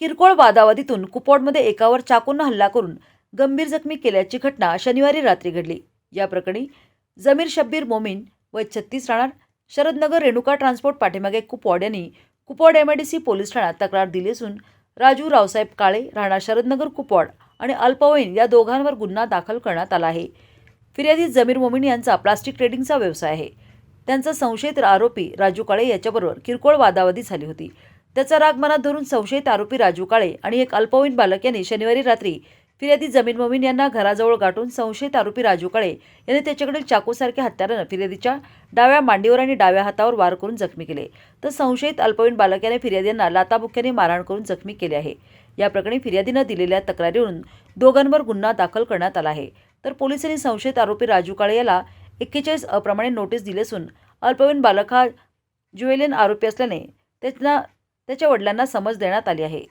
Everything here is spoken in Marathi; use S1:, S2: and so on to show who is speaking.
S1: किरकोळ वादावादीतून कुपवाडमध्ये एकावर चाकूनं हल्ला करून गंभीर जखमी केल्याची घटना शनिवारी रात्री घडली. या प्रकरणी जमीर शब्बीर मोमीन व छत्तीस राहणार शरदनगर रेणुका ट्रान्सपोर्ट पाठीमागे कुपवाड यांनी कुपवाड एमआयडीसी पोलीस ठाण्यात तक्रार दिली असून राजू रावसाहेब काळे राहणार शरदनगर कुपवाड आणि अल्पवयीन या दोघांवर गुन्हा दाखल करण्यात आला आहे. फिर्यादी जमीर मोमीन यांचा प्लास्टिक ट्रेडिंगचा व्यवसाय आहे. त्यांचा संशयित आरोपी राजू काळे याच्याबरोबर किरकोळ वादावादी झाली होती. त्याचा राग मनात धरून संशयित आरोपी राजू काळे आणि एक अल्पवयीन बालक यांनी शनिवारी रात्री फिर्यादी जमीन मोमीन यांना घराजवळ गाठून संशयित आरोपी राजू काळे यांनी त्याच्याकडील चाकूसारख्या हत्यारानं फिर्यादीच्या डाव्या मांडीवर आणि डाव्या हातावर वार करून जखमी केले. तर संशयित अल्पवयीन बालक याने फिर्यादींना लाताबुक्याने मारहाण करून जखमी केले आहे. या प्रकरणी फिर्यादीनं दिलेल्या तक्रारीवरून दोघांवर गुन्हा दाखल करण्यात आला आहे. तर पोलिसांनी संशयित आरोपी राजू काळे याला एक्केचाळीस अप्रमाणे नोटीस दिली असून अल्पवयीन बालक हा ज्युएलियन आरोपी असल्याने त्यांना त्याच्या वडिलांना समज देण्यात आली आहे.